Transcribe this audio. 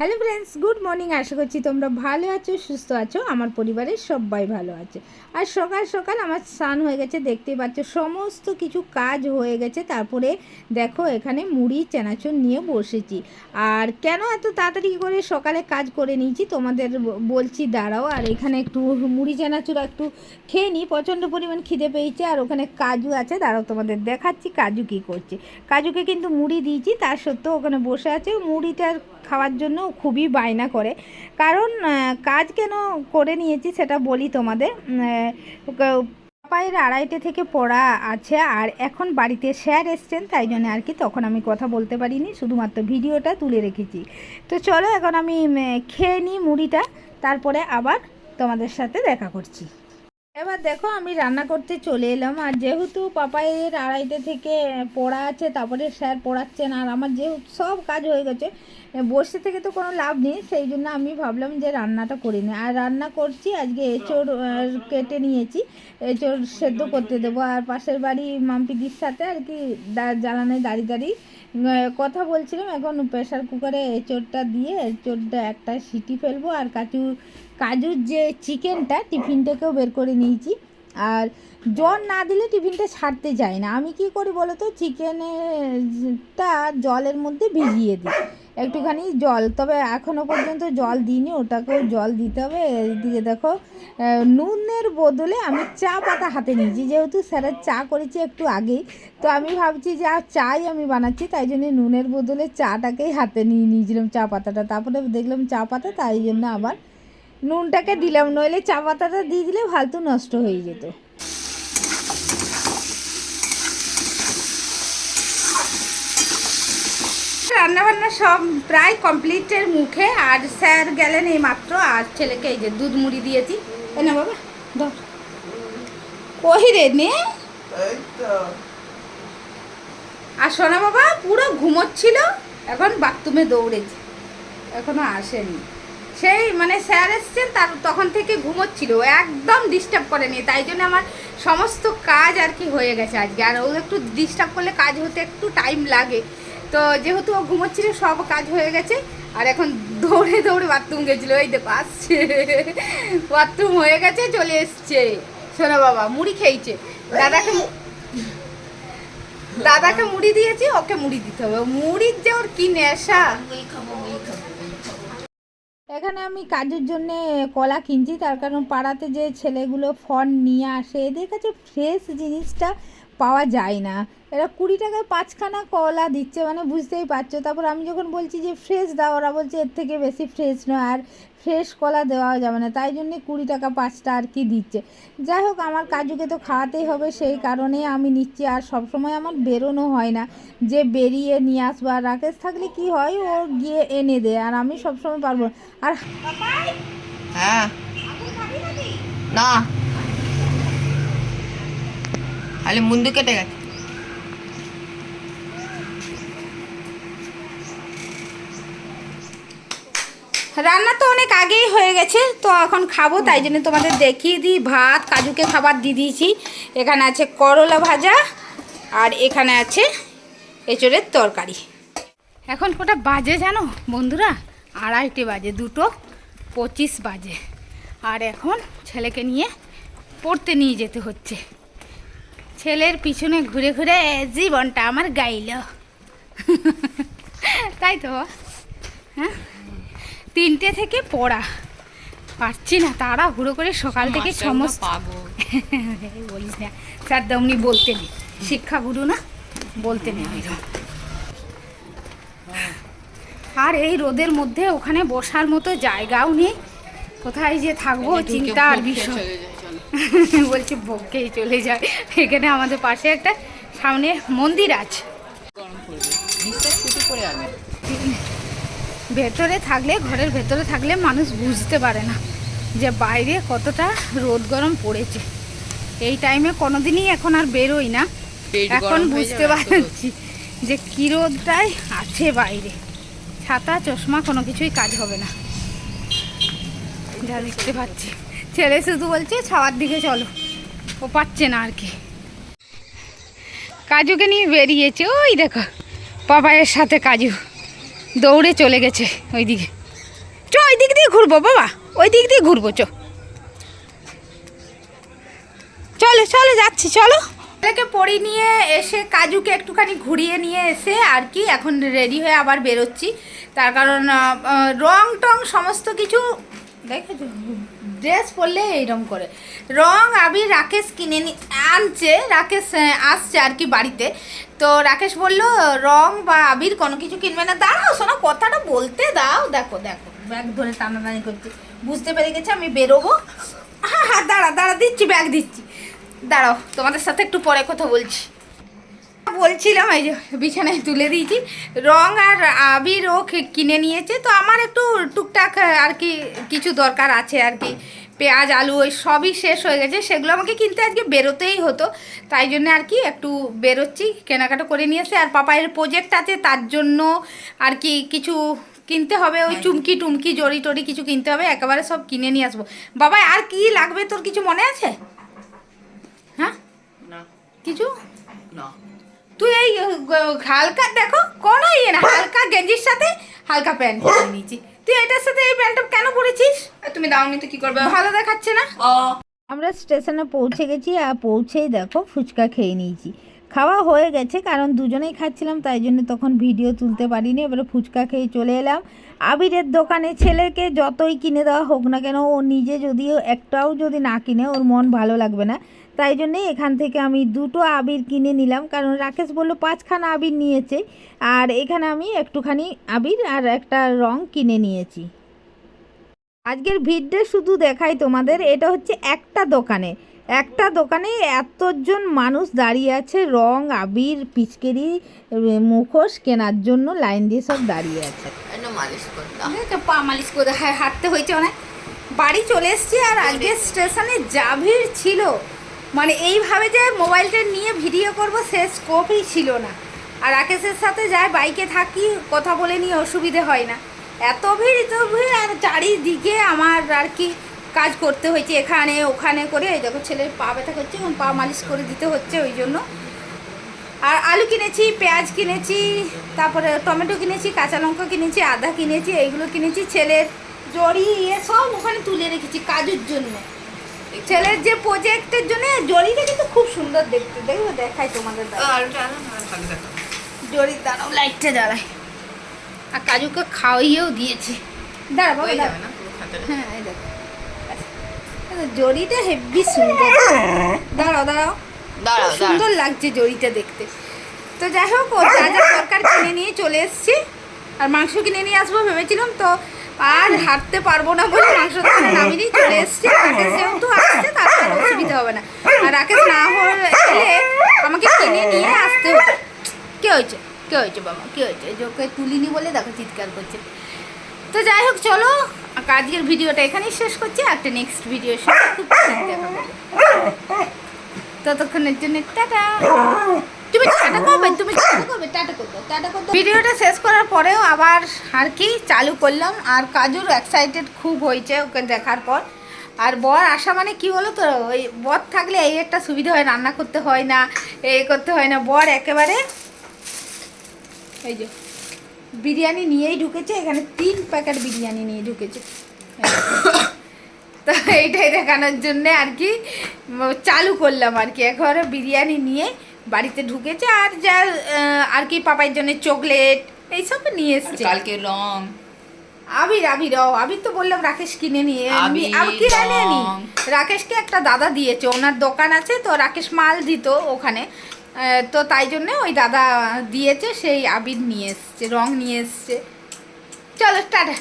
Hello friends good morning আশা করছি তোমরা ভালো আছো, সুস্থ আছো। আমার পরিবারের সবাই ভালো আছে। আর সকাল সকাল আমার স্নান হয়ে গেছে, দেখতেই পাচ্ছ, সমস্ত কিছু কাজ হয়ে গেছে। তারপরে দেখো, এখানে মুড়ি, চেনাচুর নিয়ে বসেছি। আর কেন এত তাড়াতাড়ি করে সকালে কাজ করে নিয়েছি, তোমাদের বলছি, দাঁড়াও। আর এখানে একটু মুড়ি, চেনাচুর একটু খেয়ে নিই। প্রচণ্ড পরিমাণ খিদে পেয়েছে, আর ওখানে কাজু আছে। দাঁড়াও, তোমাদের দেখাচ্ছি কাজু কী করছে। কাজুকে কিন্তু মুড়ি দিয়েছি তার সত্ত্বেও ওখানে বসে আছে। মুড়িটার খাওয়ার জন্য খুবই বায়না করে। কারণ কাজ কেন করে নিয়েছি সেটা বলি তোমাদের। পাপায়ের আড়াইটে থেকে পড়া আছে আর এখন বাড়িতে স্যার এসছেন, তাই জন্য আর কি তখন আমি কথা বলতে পারিনি, শুধুমাত্র ভিডিওটা তুলে রেখেছি। তো চলো এখন আমি খেয়ে নিই মুড়িটা, তারপরে আবার তোমাদের সাথে দেখা করছি। এবার দেখো আমি রান্না করতে চলে এলাম আর যেহেতু পাপাইয়ের আড়াইটে থেকে পড়া আছে তারপরে স্যার পড়াচ্ছেন আর আমার যেহেতু সব কাজ হয়ে গেছে বসে থেকে তো কোনো লাভ নেই সেই জন্য আমি ভাবলাম যে রান্নাটা করি না আর রান্না করছি আজকে আহ, কেটে নিয়েছি এঁচড় সেদ্ধ করতে দেবো আর পাশের বাড়ি মাম্পিদির সাথে আর কি জ্বালানে দাঁড়িয়ে দাঁড়িয়ে কথা বলছিলাম এখন প্রেশার কুকারে এঁচড়টা দিয়ে এঁচড়টা একটা সিটি ফেলব আর কাজু কাজুর যে চিকেনটা টিফিনটাকেও বের করে নিয়েছি। আর জল না দিলে টিফিনটা ছাড়তে যায় না। আমি কি করি বলো তো চিকেনটা জলের মধ্যে ভিজিয়ে দিই। একটুখানি জল। তবে এখনও পর্যন্ত জল দিইনি। ওটাকেও জল দিতে হবে। এদিকে দেখো নুনের বদলে আমি চা পাতা হাতে নিয়েছি। যেহেতু স্যারের চা করেছি একটু আগেই, তো আমি ভাবছি যে আর চাই আমি বানাচ্ছি। তাই জন্য নুনের বদলে চাটাকেই হাতে নিয়ে নিয়েছিলাম চা পাতাটা। তারপরে দেখলাম চা পাতা, তাই জন্য আবার নুনটাকে দিলাম নইলে চা পাতাটা দিয়ে দিলে ফালতু নষ্ট হয়ে যেত। রান্নাবান্না সব প্রায় কমপ্লিটের মুখে আর স্যার গেলেন এই মাত্র আর ছেলেকে এই যে দুধ মুড়ি দিয়েছি। এ না বাবা ধর। কহি রে নে? আর সোনা বাবা পুরো ঘুমোচ্ছিল এখন বাথরুমে দৌড়েছে এখনও আসেনি। সেই মানে স্যার এসছেন, তার তখন থেকে ঘুমোচ্ছিল। একদম ডিস্টার্ব করেনি, তাই জন্য আমার সমস্ত কাজ আর কি হয়ে গেছে আজকে। আর ও একটু ডিস্টার্ব করলে কাজ হতে একটু টাইম লাগে। তো যেহেতু ও ঘুমোচ্ছিল, সব কাজ হয়ে গেছে। আর এখন দৌড়ে দৌড়ে বাথরুম গেছিল, এই দেখো আসছে বাথরুম হয়ে গেছে, চলে এসছে। শোনো বাবা, মুড়ি খেয়েছে। দাদাকে দাদাকে মুড়ি দিয়েছি, ওকে মুড়ি দিতে হবে। মুড়ির যে ওর কি নেশা? এখানে আমি কাজের জন্যে কলা কিনছি, তার কারণ পাড়াতে যে ছেলেগুলো ফল নিয়ে আসে, এদের কাছে ফ্রেশ জিনিসটা পাওয়া যায় না। এরা কুড়ি টাকায় পাঁচখানা কলা দিচ্ছে মানে বুঝতেই পারছ। তারপর আমি যখন বলছি যে ফ্রেশ দাও, ওরা বলছে এর থেকে বেশি ফ্রেশ নয়, আর ফ্রেশ কলা দেওয়া যাবে না। তাই জন্যে কুড়ি টাকা পাঁচটা আর কি দিচ্ছে। যাই হোক, আমার কাজুকে তো খাওয়াতেই হবে, সেই কারণে আমি নিচ্ছি। আর সবসময় আমার বেরোনো হয় না, যে বেরিয়ে নিয়ে আসব। আর রাকেশ থাকলে কি হয়? ও গিয়ে এনে দেয়, আর আমি সবসময় পারব। আর হ্যাঁ। না। খালি মুন্ডু কেটে গেছে। রান্না তো অনেক আগেই হয়ে গেছে, তো এখন খাব, তাই জন্য তোমাদের দেখিয়ে দিই ভাত, কাজুকে খাবার দিয়ে দিয়েছি। এখানে আছে করলা ভাজা, আর এখানে আছে এঁচড়ের তরকারি। এখন কোটা বাজে জানো বন্ধুরা? আড়াইটে বাজে, দুটো পঁচিশ বাজে। আর এখন ছেলেকে নিয়ে পড়তে নিয়ে যেতে হচ্ছে। ছেলের পিছনে ঘুরে ঘুরে জীবনটা আমার গাইল। তাই তো? হ্যাঁ? তিনটে থেকে পড়া। পারছি না তারা হুড়ো করে সকাল থেকে সমস্ত বলিস না। স্যার দমনি বলতে নেই। শিক্ষাগুরু না বলতে নেই ওইরকম আর এই রোদের মধ্যে ওখানে বসার মতো জায়গাও নেই। কোথায় যে থাকব চিন্তার বিষয়। বলছি বকেই চলে যায়। এখানে আমাদের পাশে একটা সামনে মন্দির আছে। ভেতরে থাকলে ঘরের ভেতরে থাকলে মানুষ বুঝতে পারে না যে বাইরে কতটা রোদ গরম পড়েছে। এই টাইমে কোনোদিনই এখন আর বেরোই না। এখন বুঝতে। পারছি যে কী রোদটাই আছে বাইরে। ছাতা চশমা কোনো কিছুই কাজ হবে না। যা দেখতে পাচ্ছি। ছেলে শুধু বলছে, ছাওয়ার দিকে চলো। ও পাচ্ছে না আর কি। কাজুকে নিয়ে বেরিয়েছে, ওই দেখো বাবায়ের সাথে কাজু। দৌড়ে চলে গেছে ওই দিকে চ, ওই দিক দিয়ে ঘুরবো বাবা, ওই দিক দিয়ে ঘুরবো, চ। চলো চলো, যাচ্ছি, চলো। ছেলেকে পড়ি নিয়ে এসে কাজুকে একটুখানি ঘুরিয়ে নিয়ে এসে আর কি এখন রেডি হয়ে আবার বেরোচ্ছি। তার কারণ রং টং সমস্ত কিছু দেখেছ? ড্রেস পরলে এইরকম করে। রং আবির রাকেশ কিনে নি, আনছে, রাকেশ আসছে আর কি বাড়িতে। তো রাকেশ বলল, রং বা আবির কোনো কিছু কিনবে না। দাঁড়াও শোনো, কথাটা বলতে দাও। দেখো দেখো, ব্যাগ ধরে টানাটানি করছি। বুঝতে পেরে গেছে, আমি বেরোবো। হ্যাঁ হ্যাঁ দাঁড়া দাঁড়া, দিচ্ছি, ব্যাগ দিচ্ছি। দাঁড়াও, তোমাদের সাথে একটু পরে কথা বলছি। বলছিলাম এই যে বিছানায় তুলে দিয়েছি। রং আর আবির ও কিনে নিয়েছে তো আমার একটু টুকটাক আর কি কিছু দরকার আছে আর কি। পেঁয়াজ আলু ওই সবই শেষ হয়ে গেছে সেগুলো আমাকে কিনতে আজকে বেরোতেই হতো। তাই জন্য আর কি একটু বেরোচ্ছি কেনাকাটা করে নিয়েছে আর পাপায়ের প্রজেক্ট আছে তার জন্য আর কি কিছু কিনতে হবে ওই চুমকি টুমকি জড়ি টড়ি কিছু কিনতে হবে একেবারে সব কিনে নিয়ে আসব। বাবা আর কি লাগবে তোর কিছু মনে আছে? হ্যাঁ? কিছু? না। তুই এই হালকা দেখো কোনো ইয়ে না হালকা গেঞ্জির সাথে হালকা প্যান্ট পরে নিয়েছি। তুই এটার সাথে এই প্যান্টটা কেন পরেছিস? তুমি দাওনি তো কি করবে? ভালো দেখাচ্ছে না? আমরা স্টেশনে পৌঁছে গেছি আর পৌঁছেই দেখো ফুচকা খেয়ে নিয়েছি। খাওয়া হয়ে গেছে কারণ দুজনেই খাচ্ছিলাম তাই জন্য তখন ভিডিও তুলতে পারিনি। এবারে ফুচকা খেয়ে চলে এলাম। আবিরের দোকানে ছেলেকে যতই কিনে দেওয়া হোক না কেন ও নিজে যদিও একটাও যদি না কিনে ওর মন ভালো লাগবে না। তাই জন্যে এখান থেকে আমি দুটো আবির কিনে নিলাম। কারণ রাকেশ বলল পাঁচখানা আবির নিয়েছে। আর এখানে আমি একটুখানি আবির আর একটা রং কিনে নিয়েছি। আজকের ভিড়টা শুধু দেখাই তোমাদের। এটা হচ্ছে একটা দোকানে। একটা দোকানে এতজন মানুষ দাঁড়িয়ে আছে রং আবির পিচকেরি মুখোশ কেনার জন্য লাইন দিয়ে সব দাঁড়িয়ে আছে। মালিশ পা মালিশ করে হাঁটতে হয়েছে অনেক। বাড়ি চলে এসেছি আর আজকে স্টেশনে যা ভিড় ছিল। মানে এইভাবে যে মোবাইলটা নিয়ে ভিডিও করব সে স্কোপই ছিল না। আর রাকেশের সাথে যাই বাইকে থাকি, কথা বলে নিয়ে অসুবিধে হয় না। এত ভিড় এত ভিড়, আর চারিদিকে আমার আর কি কাজ করতে হয়েছে, এখানে, ওখানে করে। দেখো, ছেলের পা ব্যথা করছে এবং পা মালিশ করে দিতে হচ্ছে ওই জন্য। আর আলু কিনেছি, পেঁয়াজ কিনেছি, তারপরে টমেটো কিনেছি, কাঁচা লঙ্কা কিনেছি, আদা কিনেছি, এইগুলো কিনেছি। ছেলের জড়ি ইয়ে সব ওখানে তুলে রেখেছি কাজের জন্য। ছেলের যে প্রজেক্টের জন্য জড়িটা কিন্তু খুব সুন্দর দেখতে। দেখবে দেখাই তোমাদের জড়ির দাঁড়াও লাইটটা আর কাজুকে খাওয়াইয়েও দিয়েছি। দাঁড়া বাবা হয়ে এই দেখো। জড়িটা হেভি সুন্দর। দাঁড়াও দাঁড়াও। দাঁড়াও সুন্দর লাগছে জড়িটা দেখতে। তো যাই হোক যা যা দরকার কিনে নিয়ে চলে এসেছি। আর মাংস কিনে নিয়ে আসব ভেবেছিলাম তো আর হাঁটতে পারব না বলে মাংস নিয়ে চলে এসেছি। রাকেশ যেহেতু আসছে তার কোনো অসুবিধা হবে না। আর রাকেশ না হলে আমাকে কিনে নিয়ে আসতে হবে। কে হয়েছে? কে হয়েছে বাবা? কে হয়েছে? ওকে তুলিনি বলে দেখো চিৎকার করছে। তো যাই হোক, চলো, আজকের ভিডিওটা এখানেই শেষ করছি। একটা নেক্সট ভিডিও খুব ততক্ষণের জন্য টাটা। তুমি টাটা করবে, তুমি টাটা করবে টাটা করবে টাটা করবে। ভিডিওটা শেষ করার পরেও আবার আর কি চালু করলাম। আর কাজুর এক্সাইটেড খুব হয়েছে ওকে দেখার পর। আর বর আসা মানে কি বলো তো ওই বর থাকলে এই একটা সুবিধা হয়, রান্না করতে হয় না এই করতে হয় না। বর একেবারে এই যে বিরিয়ানি নিয়েই ঢুকেছে, এখানে তিন প্যাকেট বিরিয়ানি নিয়ে ঢুকেছে। তো এইটাই দেখানোর জন্যে আর কি চালু করলাম আর কি। একবারে বিরিয়ানি নিয়ে বাড়িতে ঢুকেছে আর যা আর কি পাপাইয়ের জন্য চকলেট এইসব নিয়ে এসছে। কালকে রং। আবির আবির আবির তো বললাম রাকেশ কিনে নিয়ে আবির, আমি কিনে নি। রাকেশকে একটা দাদা দিয়েছে ওনার দোকান আছে তো রাকেশ মাল দিত ওখানে। তো তাই জন্য ওই দাদা দিয়েছে সেই আবির নিয়ে এসছে রং নিয়ে এসছে। চলো টাটা।